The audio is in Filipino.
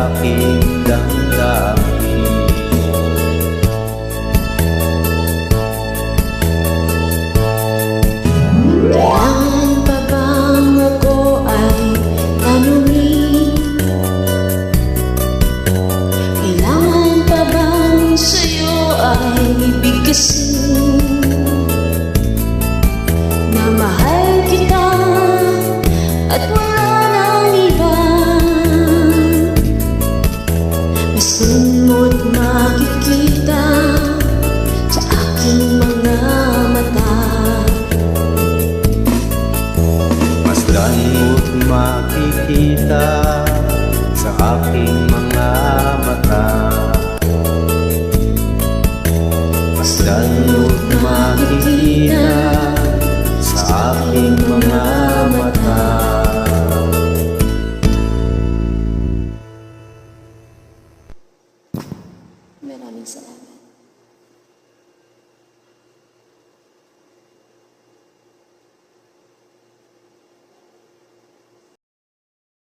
aking damdamin Kailan pa bang ako ay tanungin? Kailan pa bang sa'yo ay ibig kasi nakikita sa aking mga mata. Masdan mo't makikita sa aking mga mata.